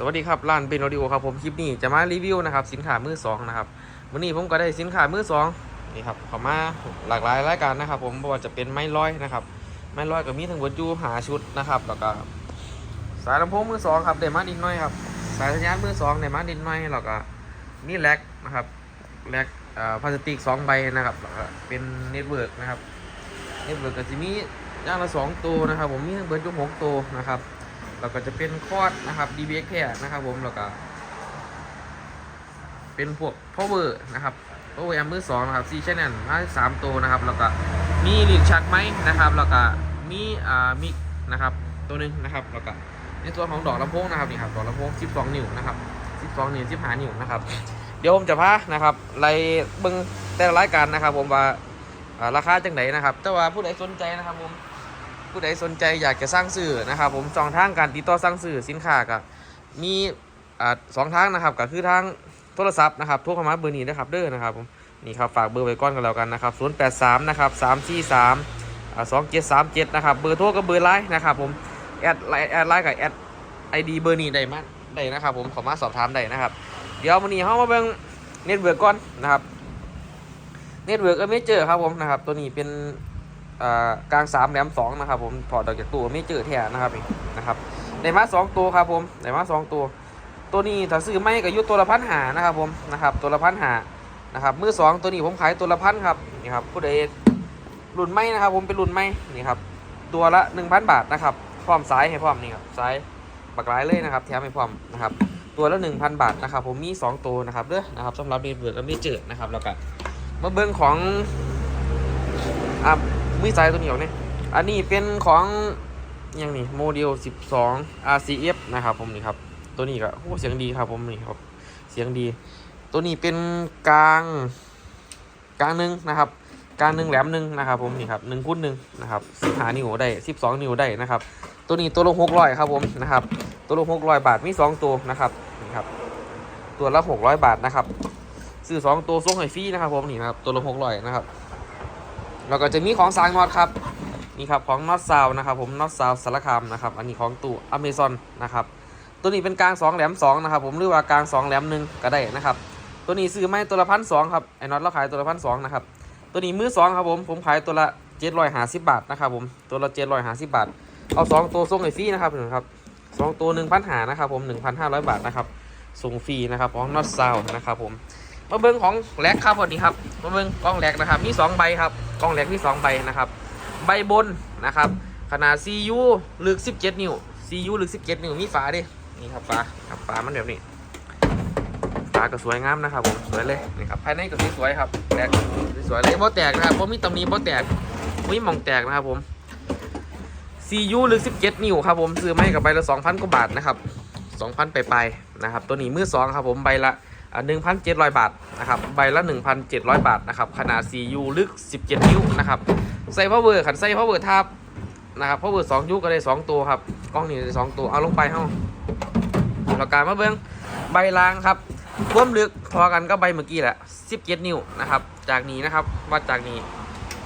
สวัสดีครับร้านเป็นออดิโอครับผมคลิปนี้จะมารีวิวนะครับสินค้ามือสองนะครับวันนี้ผมก็ได้สินค้ามือสองนี่ครับเข้ามาหลากหลายรายการนะครับผมไม่ว่าจะเป็นไม้ร้อยนะครับไม้ร้อยก็มีทั้งเบอร์จูหาชุดนะครับแล้วก็สายลำโพงมือสองครับได้มาดินน้อยครับสายสัญญาณมือสองได้มาดินน้อยแล้วก็มีแลกนะครับแลกพลาสติกสองใบนะครับเป็นเน็ตเวิร์กนะครับเน็ตเวิร์กก็จะมีย่างละสองตัวนะครับผมมีทั้งเบอร์จูหกตัวนะครับ แล้วก็จะเป็นคอร์ดนะครับ DBX แค่นะครับผมแล้วก็ เป็นพวก power นะครับ power amp มือสองนะครับ C channel มาสามตัวนะครับ แล้วก็มีหลีกชักไหมนะครับ แล้วก็มีอ่ามิกนะครับ ตัวหนึ่งนะครับ แล้วก็ในตัวของดอกลำโพงนะครับนี่ครับดอกลำโพง 12 นิ้วนะครับ 12 นิ้ว 15 นิ้วนะครับ เดี๋ยวผมจะพานะครับไล่เบิ่งแต่ละรายการนะครับ ผมว่าอ่าราคาจังไหนนะครับ แต่ว่าผู้ใดสนใจนะครับผม ผู้ใดสนใจอยากจะสร้างสื่อนะครับผมสองทางการติดต่อสร้างสื่อสินค้าก็มีอ่าสองทางนะครับก็คือทางโทรศัพท์นะครับโทรเข้ามาเบอร์นี้นะครับเด้อนะครับผมนี่ครับฝากเบอร์ไว้ก่อนกันแล้วกันนะครับ083นะครับ343อ่า2737นะครับเบอร์โทรกับเบอร์ไลน์นะครับผมแอดไลน์แอดไลน์กับแอดไอดีเบอร์นี้ได้มาได้นะครับผมขอมาสอบถามได้นะครับ เดี๋ยววันนี้เข้ามาเบิ่งเน็ตเวิร์กก่อนนะครับเน็ตเวิร์กเอเมเจอร์ครับผมนะครับตัวนี้เป็น กลางสามแหลมสองนะครับผมถอดออกจากตัวไม่เจอแท้นะครับนี่นะครับได้มาสองตัวครับผมได้มาสองตัว ตัวนี้ถ้าซื้อไม่ก็ยุตัวละพันหานะครับผมนะครับตัวละพันหานะครับมือสองตัวนี้ผมขายตัวละพันครับนี่ครับผู้ใดรุ่นไม่นะครับ ผมเป็นรุ่นไม่นี่ครับตัวละหนึ่งพันบาทนะครับพร้อมสายให้พร้อมนี่ครับสายปักหลายเลยนะครับแถมให้พร้อมนะครับตัวละหนึ่งพันบาทนะครับผมมีสองตัวนะครับเด้อนะครับสำหรับเบเบิร์ดและไม่เจอนะครับแล้วก็มาเบิ้งของอะ มือซ้ายตัวเหนียวเนี่ยอันนี้เป็นของอยังนี่โมเดล 12 RCF นะครับผมนี่ครับ ตัวนี้ก็โอ้เสียงดีครับผมนี่ครับ เสียงดี ตัวนี้เป็นกลางกลางหนึ่งนะครับกลางหนึ่งแหลมหนึ่งนะครับผมนี่ครับหนึ่งคูณหนึ่งนะครับสิบหานิ้วได้สิบสองนิ้วได้นะครับ ตัวนี้ตัวลงหกร้อยครับผมนะครับ ตัวลงหกร้อยบาทมีสองตัวนะครับนี่ครับ ตัวละหกร้อยบาทนะครับซื้อสองตัวส่งให้ฟรีนะครับผมนี่นะครับตัวละหกร้อยนะครับ แล้วก็จะมีของสางน็อตครับนี่ครับของน็อตซาวนะครับผมน็อตซาวสารคามนะครับอันนี้ของตู้อเมซอนนะครับตัวนี้เป็นกลาง2แหลม2นะครับผมหรือว่ากลาง2แหลมหนึ่งก็ได้นะครับตัวนี้ซื้อไม่ตัวละพันสองครับไอ้น็อตเราขายตัวละพันสองนะครับตัวนี้มือสองครับผมผมขายตัวละเจ็ดร้อยห้าสิบบาทนะครับผมตัวละเจ็ดร้อยห้าสิบบาท เอาสองตัวส่งให้ฟรีนะครับหนึ่งครับสองตัวหนึ่งพันหานะครับผมหนึ่งพันห้าร้อยบาทนะครับส่งฟรีนะครับของน็อตซาวนะครับผม มาเบิ้งของแลกครับวันนี้ครับมาเบิ้งกล้องแลกนะครับ มีสองใบครับกล้องแลกมีสองใบนะครับ ใบบนนะครับ ขนาด CU ลึก 17 นิ้ว CU ลึก 17 นิ้วมีฝาดินี่ครับฝาครับฝามันแบบนี้ฝาก็สวยงามนะครับผมสวยเลยนี่ครับภายในก็สวยครับแล็กสวยเลยบ่แตกนะครับบ่มีตำหนิบ่แตกบ่มีหมองแตกนะครับผม CU ลึก17 นิ้วครับผมซื้อไม่กับใบละ 2,000 กว่าบาทนะครับ 2,000 ไปๆนะครับ ตัวนี้มือสองครับผมใบละ หนึ่งพันเจ็ดร้อยบาทนะครับใบละหนึ่งพันเจ็ดร้อยบาทนะครับขนาด 4U ลึก 17 นิ้วนะครับใส่พาวเวอร์ขันใส่พาวเวอร์ทับนะครับพาวเวอร์สองยุก็ได้สองตัวครับกล้องนี่ได้สองตัวเอาลงไปเฮ้าแล้วการมาเบิ้งใบลางครับความลึกพอกันก็ใบเมื่อกี้แหละ 17 นิ้วนะครับจากนี้นะครับวัดจากนี้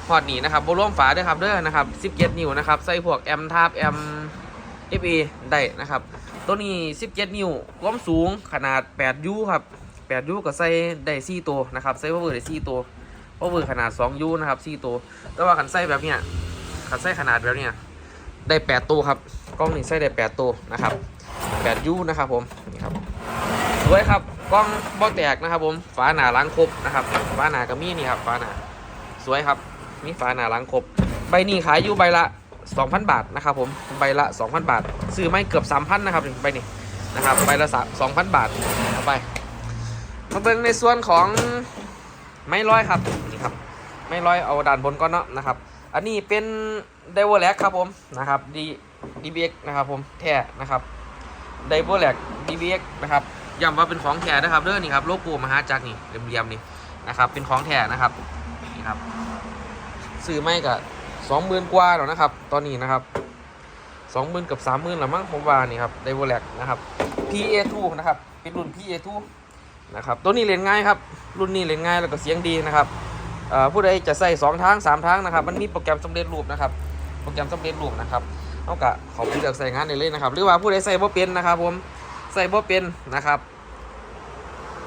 หอดนี้นะครับโบรวมฝาด้วยครับเด้อนะครับ 17 นิ้วนะครับใส่พวกแอมทับแอม FA ได้นะครับ ตัวนี้ 17 นิ้วความสูงขนาด 8U ครับ 8 U ก็ใส่ได้4ตัวนะครับใส่พาวเวอร์ได้4ตัวพาวเวอร์ขนาด2 U นะครับ4ตัวแต่ว่าขันใส่แบบเนี้ยขันใส่ขนาดแบบเนี้ยได้ 8 ตัวครับกล้องนี้ใส่ได้ 8 ตัวนะครับ8 U นะครับผมนี่ครับสวยครับกล้องบ่แตกนะครับผมฝาหนาล้างครบนะครับฝาหนาก็มีนี่ครับฝาหนาสวยครับมีฝาหนาล้างครบใบนี้ขายอยู่ใบละ2,000 บาทนะครับผมใบละ 2,000 บาท ซื้อไม่เกือบ 3,000 นะครับใบนี้นะครับใบละ 2,000 บาท มาเบิ่งในส่วนของไม้ร้อยครับนี่ครับ ไม้ร้อยเอาด้านบนก่อนเนาะนะครับ อันนี้เป็นไดโวแลกครับผมนะครับดีดีบีเอ็กนะครับผมแท้นะครับไดโวแลกดีบีเอ็กนะครับย้ำว่าเป็นของแท้นะครับเด้อนี่ครับโลโก้มหาจักรนี่เหลี่ยมๆนี่นะครับ เป็นของแท้นะครับนี่ครับซื้อไม่กับสองหมื่นกว่าแล้วนะครับ ตอนนี้นะครับสองหมื่นกับสามหมื่นละมั้งผมว่านี่ครับไดโวแลกนะครับ PA2 นะครับ เป็นรุ่น PA2 นะครับตัวนี้เล่นง่ายครับรุ่นนี้เล่นง่ายแล้วก็เสียงดีนะครับผู้ใดจะใส่สองทางสามทางนะครับ มันมีโปรแกรมสำเร็จรูปนะครับ โปรแกรมสำเร็จรูปนะครับเอากะเขาไปเลือกใส่งานได้เลยนะครับ หรือว่าผู้ใดใส่บ่เป็นนะครับ ผมใส่บ่เป็นนะครับ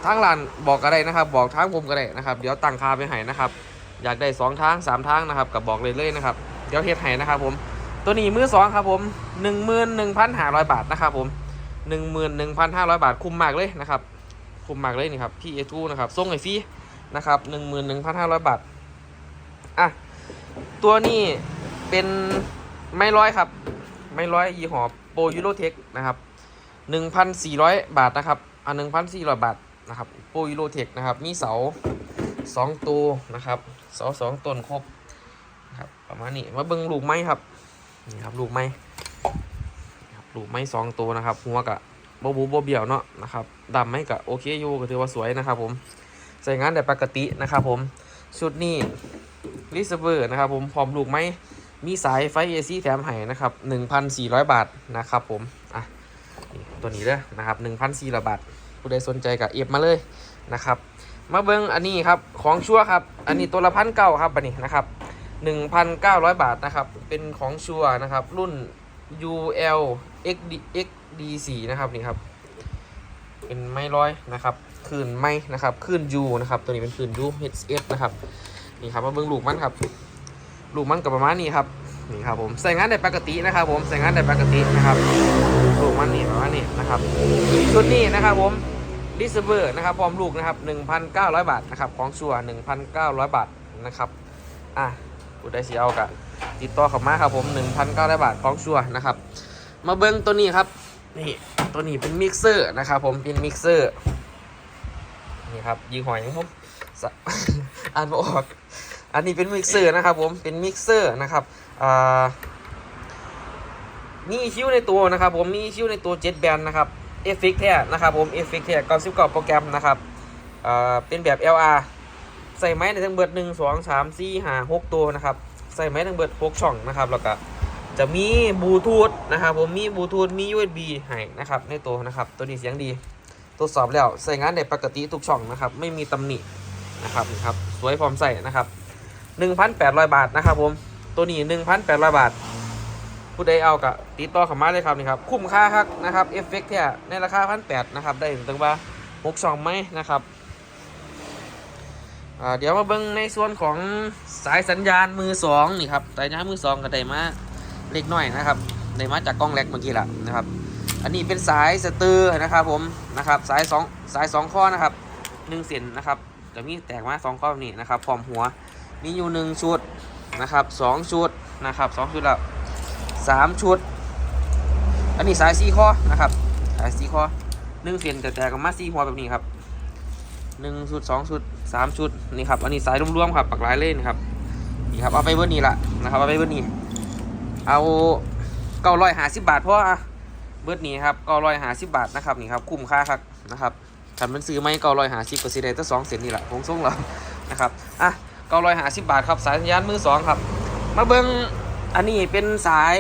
ทางร้านบอกก็ได้นะครับ บอกทางผมก็ได้นะครับ เดี๋ยวตั้งค่าไปให้นะครับ อยากได้สองทางสามทางนะครับกับบอกเลยเลยนะครับ เดี๋ยวเฮ็ดให้นะครับ ผม ตัวนี้มือสองครับผมหนึ่งหมื่นหนึ่งพันห้าร้อยบาทนะครับผมหนึ่งหมื่นหนึ่งพันห้าร้อยบาทคุ้มมากเลยนะครับ คมมากเลยนี่ครับพี่เอทูนะครับส่งไอฟรีนะครับหนึ่งหมื่นหนึ่งพันห้าร้อยบาท อะ ตัวนี้เป็นไม่ร้อยครับ ไม่ร้อยยี่ห้อโปรยูโรเทคนะครับหนึ่งพันสี่ร้อยบาทนะครับ อะหนึ่งพันสี่ร้อยบาทนะครับโปรยูโรเทคนะครับ มีเสาสองตัวนะครับ เสาสองต้นครบนะครับประมาณนี้มาเบิ้งลูกไม้ครับ นี่ครับลูกไม้ลูกไม้สองตัวนะครับ หัวกะ บบูบเบี้ยวเนาะนะครับดำไหมกะโอเคอยู่ก็ถือว่าสวยนะครับผมใส่งานได้ปกตินะครับผมชุดนี้ลิซเวอร์นะครับผมพร้อมลูกไหมมีสายไฟ AC แถมให้นะครับ1,400 บาทนะครับผมอะตัวนี้เด้อนะครับ1,400บาทผู้ใดสนใจกับเอฟมาเลยนะครับมาเบิ้งอันนี้ครับของชั่วครับอันนี้ตัวละพันเก้าครับอันนี้นะครับ1,900 บาทนะครับเป็นของชัวนะครับรุ่น UL XD D4 นะครับนี่ครับ เป็นไม้ร้อยนะครับคลื่นไม้นะครับคลื่น U นะครับ ตัวนี้เป็นคลื่น U HS นะครับนี่ครับมาเบิ้งลูกมันครับ ลูกมันกับประมาณนี้ครับนี่ครับผมใส่งานได้ปกตินะครับผมใส่งานได้ปกตินะครับลูกมันนี่ประมาณนี้นะครับชุดนี้นะครับผมดิสเบอร์นะครับพร้อมลูกนะครับ 1,900 บาทนะครับของชัว1,900 บาทนะครับอะผู้ใดเสียเอากะติดต่อเข้ามาครับผม 1,900 บาทของชัวนะครับ มาเบิ้งตัวนี้ครับ นี่ตัวนี้เป็นมิกเซอร์นะครับผมเป็นมิกเซอร์นี่ครับยิงหอยของผมสะอ่านไม่ออก อันนี้เป็นมิกเซอร์นะครับผมเป็นมิกเซอร์นะครับอ่ามีคิวในตัวนะครับผมมีคิวในตัวเจ็ดแบนนะครับเอฟเฟกแท้นะครับผมเอฟเฟกแท้99โปรแกรมนะครับอ่าเป็นแบบ LR ใส่ไม้ในทั้งเบิด1 2 3 4 5 6ตัวนะครับใส่ไม้ทั้งเบิด6ช่องนะครับแล้วก็ จะมีบลูทูธนะครับผมมีบลูทูธมี USB ให้นะครับในตัวนะครับตัวนี้เสียงดีทดสอบแล้วใส่งานได้ปกติทุกช่องนะครับไม่มีตำหนินะครับนี่ครับสวยพร้อมใส่นะครับ1,800 บาทนะครับผมตัวนี้ 1,800 บาท ผู้ใดเอากะติดต่อเข้ามาเลยครับนี่ครับคุ้มค่าครับนะครับเอฟเฟกต์เนี่ยในราคา1,800นะครับได้ถึงว่า6ช่องไหมนะครับเดี๋ยวมาเบิ่งในส่วนของสายสัญญาณมือสองนี่ครับสายสัญญาณมือสองก็ได้มา เล็กน้อยนะครับได้มาจากกล้องแล็กเมื่อกี้ละนะครับ อันนี้เป็นสายสเตอร์นะครับผมนะครับสายสองสายสองข้อนะครับหนึ่งเส้นนะครับจะมีแตกมาสองข้อแบบนี้นะครับพร้อมหัวมีอยู่หนึ่งชุดนะครับสองชุดนะครับสองชุดแล้วสามชุด อันนี้สายสี่ข้อนะครับสายสี่ข้อหนึ่งเส้นแต่แตกออกมาสี่หัวแบบนี้ครับหนึ่งชุดสองชุดสามชุดนี่ครับอันนี้สายรวมๆครับปักหลายเล่นครับนี่ครับเอาไปเบอร์นี้ละนะครับเอาไปเบอร์นี้ เอาเก้าร้อยหาสิบบาทเพราะว่าเบิร์ดนี้ครับเก้าร้อยหาสิบบาทนะครับนี่ครับคุ้มค่าครับนะครับขันมันซื้อไม่เก้าร้อยหาสิบก็สิได้ตั้งสองเซนนี่แหละคงส่งเรานะครับอะเก้าร้อยหาสิบบาทครับสายสัญญาณมือสองครับ มาเบิ้งอันนี้เป็นสาย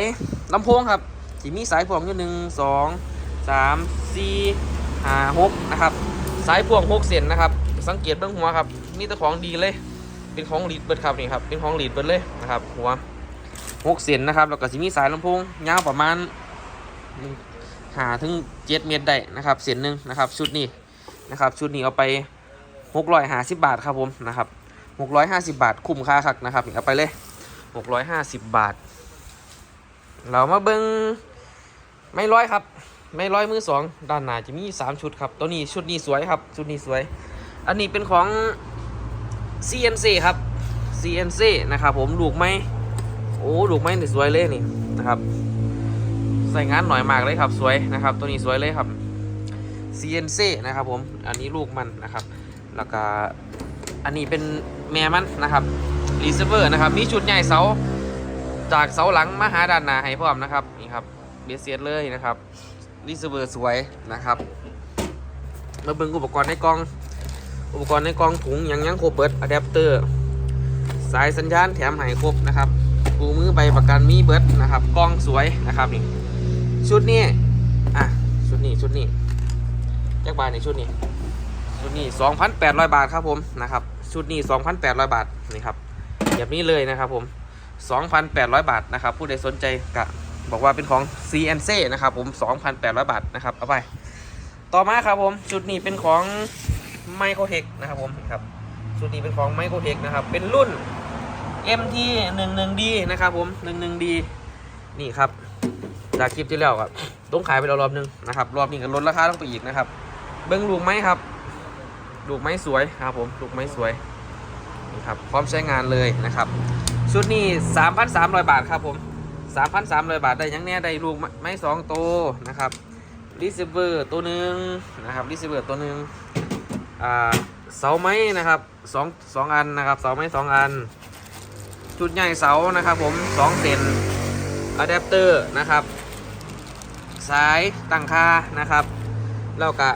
ลำโพงครับที่มีสายพ่วงอยู่หนึ่งสองสามสี่ห้าหกนะครับสายพ่วงหกเส้นนะครับ สังเกตเบื้องหัวครับมีแต่ของดีเลย เป็นของลีดเบิร์ดครับนี่ครับเป็นของลีดเบิร์ดเลยนะครับหัว หกเส้นนะครับ แล้วก็จะมีสายลำโพงยาวประมาณหาถึงเจ็ดเมตรได้นะครับเส้นหนึ่งนะครับ ชุดนี้นะครับ ชุดนี้เอาไปหกร้อยห้าสิบบาทครับผมนะครับหกร้อยห้าสิบบาทคุ้มค่าคักนะครับเอาไปเลยหกร้อยห้าสิบบาท เรามาเบิ้งไม่ร้อยครับ ไม่ร้อยมือสองด้านหน้าจะมีสามชุดครับ ตัวนี้ชุดนี้สวยครับ ชุดนี้สวย อันนี้เป็นของ CNC ครับ CNC นะครับผมลูกไม้ อ้ลูกไม้นี่สวยเลยนี่นะครับ ใส่งานหน่อยมากเลยครับ สวยนะครับ ตัวนี้สวยเลยครับ CNC นะครับผมอันนี้ลูกมันนะครับ แล้วก็อันนี้เป็นแม่มันนะครับรีเซิร์ฟเวอร์นะครับ มีชุดใหญ่เสาจากเสาหลังมาหาด้านหน้าให้พร้อมนะครับนี่ครับเบสเซียเลยนะครับรีเซิร์ฟเวอร์สวยนะครับมาเบิ่งอุปกรณ์ในกล่อง อุปกรณ์ในกล่องถุงยังยังครบเบิดอะแดปเตอร์สายสัญญาณแถมให้ครบนะครับ ปูมือใบประกันมีเบิร์ดนะครับกล้องสวยนะครับนี่ชุดนี้อะชุดนี้ชุดนี้แจ็คบาทในชุดนี้ชุดนี้ 2,800 บาทครับผมนะครับชุดนี้ 2,800 บาทนี่ครับแบบนี้เลยนะครับผม 2,800 บาทนะครับผู้ใดสนใจก็บอกว่าเป็นของ CNC นะครับผม 2,800 บาทนะครับเอาไปต่อมาครับผมชุดนี้เป็นของไมโครเทคนะครับผมครับชุดนี้เป็นของไมโครเทคนะครับเป็นรุ่น MT 1 1 D นะครับผม1 1 D นี่ครับจากคลิปที่แล้วครับต้องขายไปแล้วรอบนึงนะครับรอบนี้ก็ลดราคาลงไปอีกนะครับ เบิ้งลูกไม้ครับลูกไม้สวยครับผมลูกไม้สวยนี่ครับพร้อมใช้งานเลยนะครับชุดนี้3,300 บาทครับผม3,300 บาทได้ยังแน่ได้ลูกไม้สองตัวนะครับรีเซิเวอร์ตัวหนึ่งนะครับรีเซิเวอร์ตัวหนึ่งอ่าเสาไม้นะครับสองสองอันนะครับเสาไม้สองอัน ชุดใหญ่เสานะครับผม2เซนอะแดปเตอร์นะครับ สายตั้งค่านะครับแล้วก็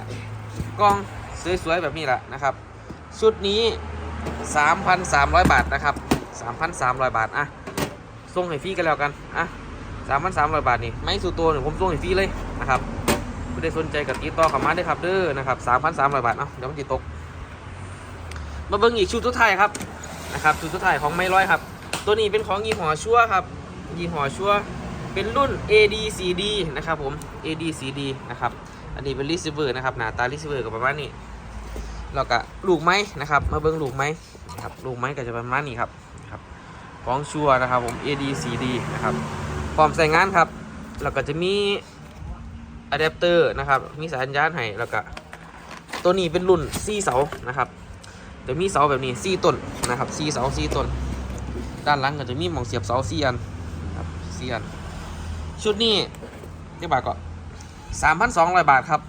กล้องสวยๆแบบนี้แหละนะครับ ชุดนี้ 3,300 บาทนะครับ 3,300 บาทอะส่งให้ฟรีกันแล้วกันอะ3,300 บาทนี่ไม่สู่ตัวหนึ่งผมส่งให้ฟรีเลยนะครับไม่ได้สนใจกับติดต่อเข้ามาได้ครับเด้อนะครับ 3,300 บาทเนาะเดี๋ยวมันจะตกมาเบิ่งอีกชุดสุดท้ายครับนะครับชุดสุดท้ายของไม่ร้อยครับ ตัวนี้เป็นของยี่ห้อชั่วครับยี่ห้อชั่วเป็นรุ่น ADCD นะครับผม ADCD นะครับอันนี้เป็น receiver นะครับหน้าตา receiver ก็ประมาณนี้แล้วก็ลูกไม้นะครับ มาเบิ่งลูกไม้ครับลูกไม้ก็จะประมาณนี้ครับครับของชัวนะครับผม ADCD นะครับพร้อมใส่งานครับแล้วก็จะมีอะแดปเตอร์นะครับมีสายสัญญาณให้แล้วก็ตัวนี้เป็นรุ่น4เสานะครับจะมีเสาแบบนี้สี่ต้นนะครับสี่เสาสี่ต้น ด้านหลังก็จะมีหมองเสียบเสาสี่อันครับสี่อันชุดนี้เรียกบาทก็สามพันสองร้อยบาทครับ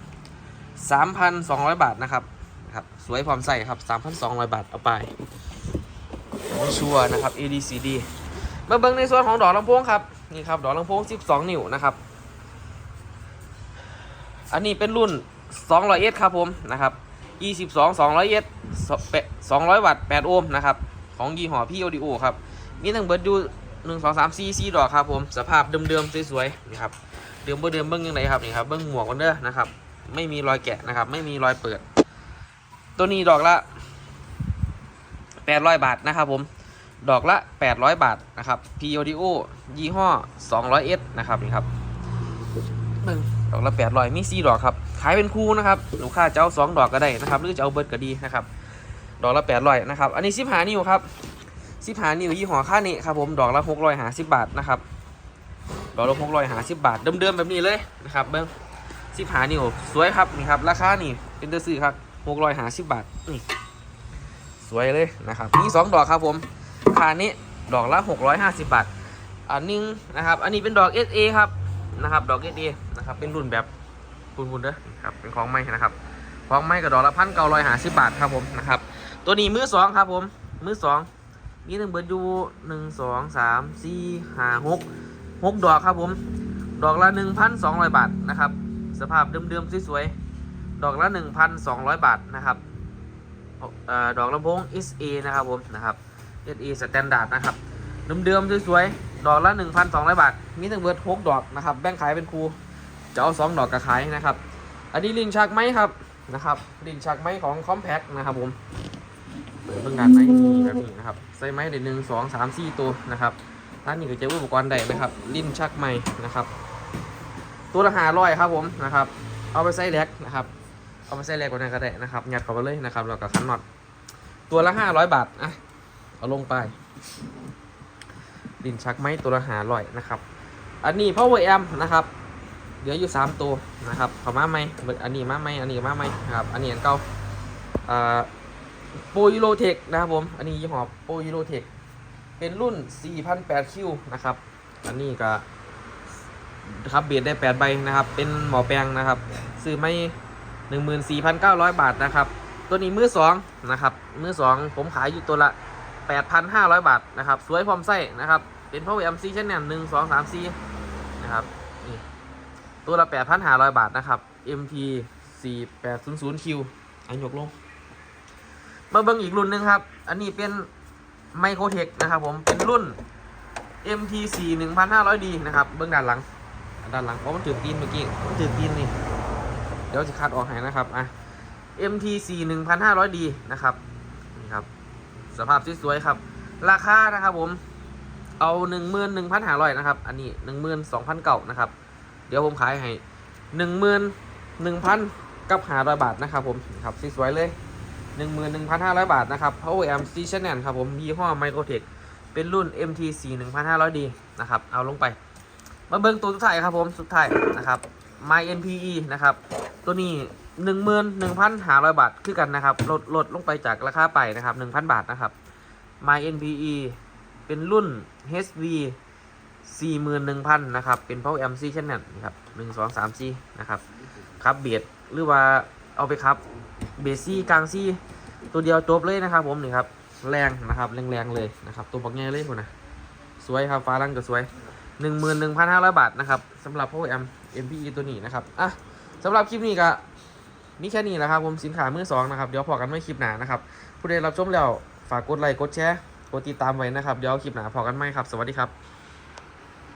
สามพันสองร้อยบาทนะครับครับสวยพร้อมใส่ครับสามพันสองร้อยบาทเอาไปโอ้ชัวร์นะครับ ADCD มาเบิ่งในส่วนของดอกลำโพงครับนี่ครับดอกลำโพง 12 นิ้วนะครับ อันนี้เป็นรุ่น200 s ครับผมนะครับ22 200 s 200 วัตต์ 8 โอห์มนะครับ ของยี่ห้อพี่โอดิโอครับ มีทั้งเบิร์ดยู1 2 3 4 4ดอกครับผมสภาพเดิมๆสวยๆนี่ครับเดิมเบอร์เดิมเบิ้งยังไงครับนี่ครับเบิ้งหมวกกันเด้อนะครับ ไม่มีรอยแกะนะครับ ไม่มีรอยเปิด ตัวนี้ดอกละ800บาทนะครับผมดอกละ800บาทนะครับ p o d o ยี่ห้อ 200s นะครับนี่ครับเบิ่งดอกละ800มี4ดอกครับขายเป็นคู่นะครับลูกค้าจะเอา2ดอกก็ได้นะครับหรือจะเอาเบิร์ดก็ดีนะครับดอกละ800นะครับอันนี้15นิ้วครับ 15นิ้วยี่ห้อค่านี้ครับผมดอกละ650บาทนะครับดอกละ650บาทเดิมๆแบบนี้เลยนะครับเบิ้ง15นิ้วสวยครับนี่ครับราคานี่เป็นตัวซื้อครับ650บาทนี่สวยเลยนะครับมีสองดอกครับผมค่านี้ดอกละ650บาทอันนึงนะครับอันนี้เป็นดอก SA ครับนะครับดอก SA นะครับเป็นรุ่นแบบคุณคุณเด้อครับเป็นของไม้นะครับของไม้กับดอกละพันเก้าร้อยห้าสิบบาทครับผมนะครับตัวนี้มือสองครับผมมือสอง มีหนึ่งเบิร์ดยูหนึ่งสองสามสี่ห้าหกหกดอกครับผม ดอกละหนึ่งพันสองร้อยบาทนะครับ สภาพเดิมๆสวยๆ ดอกละหนึ่งพันสองร้อยบาทนะครับออดอกลำโพง SA นะครับผมนะครับ SA Standard นะครับเดิมๆสวยๆ ดอกละ1,200 บาท มีทั้งเบิร์ด6ดอกนะครับ แบ่งขายเป็นครูจะเอา2ดอกกระขายนะครับ อันนี้ลินชักไม้ครับนะครับ ลินชักไม้ของ Compact นะครับผม ปิดเบิ่งงานไม้มีแบบนี้นะครับใส่ไม้เด็ดหนึ่งสองสามสี่ตัวนะครับร้านนี้ก็จะอุปกรณ์ใดนะครับลิ้นชักไม้นะครับ ตัวละหาร้อยครับผมนะครับ เอาไปใส่แล็กนะครับ เอามาใส่แรงกว่านั้นก็ได้นะครับยัดเข้าไปเลยนะครับแล้วก็คันน็อตตัวละห้าร้อยบาทอะเอาลงไปดินชักไม้ตัวละหาร้อยนะครับ อันนี้ power amp นะครับเหลืออยู่สามตัวนะครับเขามาไหมอันนี้มาไหมอันนี้มาไหมนะครับ อันนี้อันเก่าอ่า โปรยูโรเทคนะครับผม อันนี้ยี่ห้อโปรยูโรเทคเป็นรุ่น4,800คิวนะครับ อันนี้ก็ครับเบียดได้ 8 ใบนะครับ เป็นหมอแปลงนะครับ ซื้อไม่ 14,900 บาทนะครับ ตัวนี้มือสองนะครับ มือสองผมขายอยู่ตัวละ 8,500 บาทนะครับ สวยพร้อมไส้นะครับ เป็นพ่อแอมซีชั้นแนมหนึ่งสองสามสี่นะครับ นี่ ตัวละ 8,500 บาทนะครับ MT 4800Q อันยกลง มาเบิ่งอีกรุ่นหนึ่งครับ อันนี้เป็นไมโครเทคนะครับผมเป็นรุ่น MT 4 1500D นะครับ เบื้องด้านหลัง ด้านหลังเพราะมันถือตีนเมื่อกี้ มันถือตีนนี่ เดี๋ยวจะคัดออกให้นะครับ อะ MT4 1500D นะครับ นี่ครับ สภาพสวยๆครับ ราคานะครับผม เอา11,500นะครับ อันนี้ 12,000เก่านะครับ เดี๋ยวผมขายให้ 11,900กับหาร้อยบาทนะครับผม ครับสวยๆเลย หนึ่งหมื่นหนึ่งพันห้าร้อยบาทนะครับ Power Amp C Channel ครับผมยี่ห้อ Microtech เป็นรุ่น MT4 1500D นะครับ เอาลงไป มาเบิ้งตัวสุดท้ายครับผม สุดท้ายนะครับ My NPE นะครับ ตัวนี้ 11,500 บาทคือกันนะครับ ลดลดลงไปจากราคาไปนะครับ 1,000 บาทนะครับ My NPE เป็นรุ่น HV 41,000นะครับ เป็น Power Amp C Channel นะครับ 1 2 3 4นะครับครับเบียดหรือว่าเอาไปครับ เบสซี่กลางซี่ ตัวเดียวจบเลยนะครับ ผมนี่ครับแรงนะครับแรงๆเลยนะครับ ตัวบักแง่เลยคุณนะสวยครับฟ้าลังก็สวย 11,500 บาทนะครับสำหรับ Power Amp MPE ตัวนี้นะครับอะสำหรับคลิปนี้ก็มีแค่นี้แหละครับผมสินค้ามือสองนะครับเดี๋ยวพอกันไม่คลิปหนานะครับผู้ใดรับชมแล้วฝากกดไลค์กดแชร์กดติดตามไว้นะครับเดี๋ยวคลิปหนาพอกันไหมครับ สวัสดีครับ